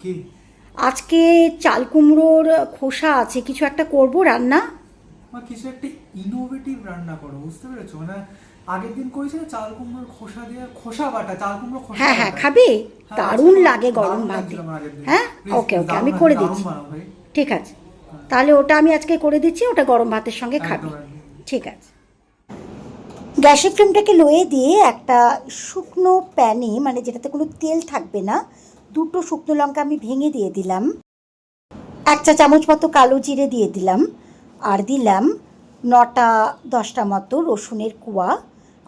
কি? আজকে চাল কুমড়োর খোসা আছে কিছু একটা করব রান্না? কিছু একটা ইনোভেটিভ রান্না করো বুঝতে পেরেছ? মানে আগের দিন করেছিলে চাল কুমড়োর খোসা দিয়ে খোসা বাটা চাল কুমড়ো খোসা হ্যাঁ হ্যাঁ। খাবে। হ্যাঁ, দারুণ লাগে গরম ভাত। হ্যাঁ? ওকে ওকে আমি করে দিচ্ছি। ঠিক আছে। তাহলে ওটা আমি আজকে করে দিচ্ছি ওটা গরম ভাতের সঙ্গে খাবে। ঠিক আছে। গ্যাসের ফ্লেমটাকে লোয়ে দিয়ে একটা শুকনো প্যানে মানে যেটাতে কোনো তেল থাকবে না দুটো শুকনো লঙ্কা আমি ভেঙে দিয়ে দিলাম। এক চা চামচ মতো কালো জিরে দিয়ে দিলাম। আর দিলাম নটা, দশটা মতো রসুনের কুয়া।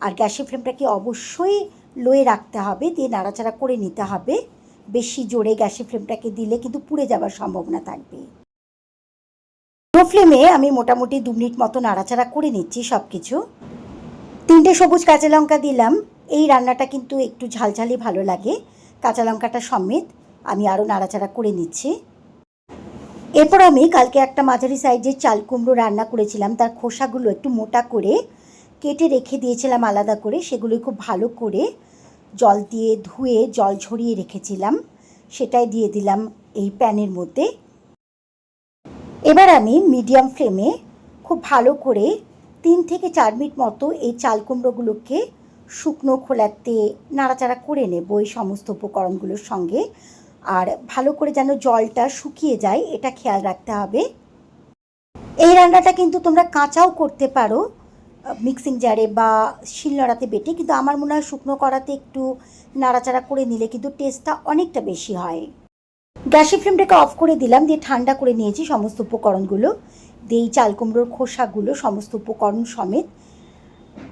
আর গ্যাসের ফ্লেমটাকে অবশ্যই লোয়ে রাখতে হবে, দিয়ে নাড়াচাড়া করে নিতে হবে। বেশি জোরে গ্যাসের ফ্লেমটাকে দিলে কিন্তু পুড়ে যাওয়ার সম্ভাবনা থাকবে। লো ফ্লেমে আমি মোটামুটি দু মিনিট মতো নাড়াচাড়া করে নিচ্ছি সব কিছু তিনটে সবুজ কাঁচা লঙ্কা দিলাম। এই রান্নাটা কিন্তু একটু ঝালঝালি ভালো লাগে। কাঁচা লঙ্কাটা সমেত আমি আরও নাড়াচাড়া করে নিচ্ছি। এরপর আমি কালকে একটা মাঝারি সাইজের চাল কুমড়ো রান্না করেছিলাম। তার খোসাগুলো একটু মোটা করে কেটে রেখে দিয়েছিলাম আলাদা করে। সেগুলো খুব ভালো করে জল দিয়ে ধুয়ে জল ঝরিয়ে রেখেছিলাম। সেটাই দিয়ে দিলাম এই প্যানের মধ্যে। এবার আমি মিডিয়াম ফ্লেমে খুব ভালো করে তিন থেকে চার মিনিট মতো এই চাল কুমড়োগুলোকে শুকনো খোলাতে নাড়াচাড়া করে নেব এই সমস্ত উপকরণগুলোর সঙ্গে। আর ভালো করে যেন জলটা শুকিয়ে যায়, এটা খেয়াল রাখতে হবে। এই রান্নাটা কিন্তু তোমরা কাঁচাও করতে পারো, মিক্সিং জারে বা শিলনোড়াতে বেটে, কিন্তু আমার মনে হয় শুকনো করাতে একটু নাড়াচাড়া করে নিলে কিন্তু টেস্টটা অনেকটা বেশি হয়। গ্যাসের ফ্লেমটাকে অফ করে দিলাম, দিয়ে ঠান্ডা করে নিয়েছি সমস্ত উপকরণগুলো। দিয়ে চাল কুমড়োর খোসাগুলো, সমস্ত উপকরণ সমেত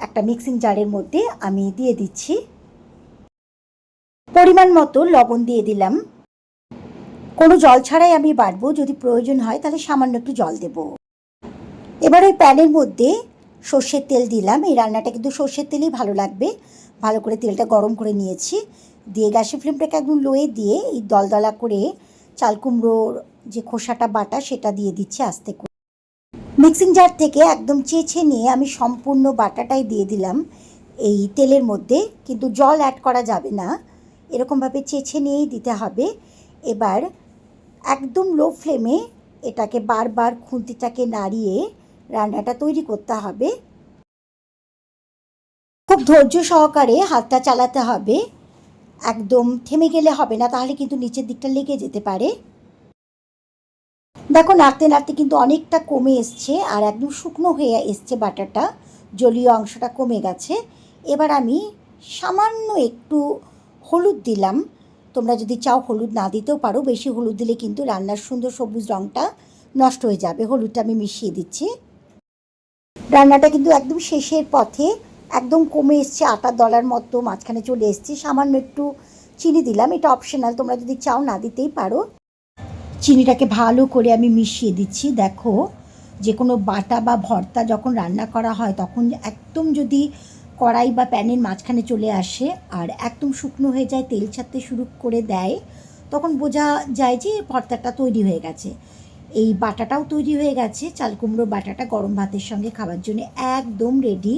একটা মিক্সিং জারের মধ্যে আমি দিয়ে দিচ্ছি। পরিমাণ মতো লবণ দিয়ে দিলাম। কোনো জল ছাড়াই আমি বাড়বো, যদি প্রয়োজন হয় তাহলে সামান্য একটু জল দেব। এবার ওই প্যানের মধ্যে সর্ষের তেল দিলাম। এই রান্নাটা কিন্তু সর্ষের তেলেই ভালো লাগবে। ভালো করে তেলটা গরম করে নিয়েছি। দিয়ে গ্যাসের ফ্লেমটাকে একদম লোয়ে দিয়ে এই দলদলা করে চাল কুমড়োর যে খোসাটা বাটা সেটা দিয়ে দিচ্ছি আস্তে করে মিক্সিং জার থেকে একদম চেঁচে নিয়ে আমি সম্পূর্ণ বাটাটাই দিয়ে দিলাম এই তেলের মধ্যে, কিন্তু জল অ্যাড করা যাবে না। এরকমভাবে চেঁচে নিয়েই দিতে হবে। এবার একদম লো ফ্লেমে এটাকে বারবার খুন্তিটাকে নাড়িয়ে রান্নাটা তৈরি করতে হবে। খুব ধৈর্য সহকারে হাতটা চালাতে হবে। একদম থেমে গেলে হবে না, তাহলে কিন্তু নিচের দিকটা লেগে যেতে পারে। দেখো, নাড়তে নাড়তে কিন্তু অনেকটা কমে এসছে আর একদম শুকনো হয়ে এসছে বাটারটা। জলীয় অংশটা কমে গেছে। এবার আমি সামান্য একটু হলুদ দিলাম। তোমরা যদি চাও হলুদ না দিতেও পারো, বেশি হলুদ দিলে কিন্তু রান্নার সুন্দর সবুজ রঙটা নষ্ট হয়ে যাবে। হলুদটা আমি মিশিয়ে দিচ্ছি। রান্নাটা কিন্তু একদম শেষের পথে একদম কমে এসছে, আটা দলার মতো মাঝখানে চলে এসছে। সামান্য একটু চিনি দিলাম, এটা অপশনাল তোমরা যদি চাও না দিতেই পারো। চিনিটাকে ভালো করে আমি মিশিয়ে দিচ্ছি। দেখো যে কোনো বাটা বা ভর্তা যখন রান্না করা হয়, তখন একদম যদি কড়াই বা প্যানের মাঝখানে চলে আসে আর একদম শুকনো হয়ে যায়, তেল ছাড়তে শুরু করে দেয়, তখন বোঝা যায় যে ভর্তাটা তৈরি হয়ে গেছে। এই বাটাটাও তৈরি হয়ে গেছে, চাল কুমড়ো বাটাটা গরম ভাতের সঙ্গে খাবার জন্য একদম রেডি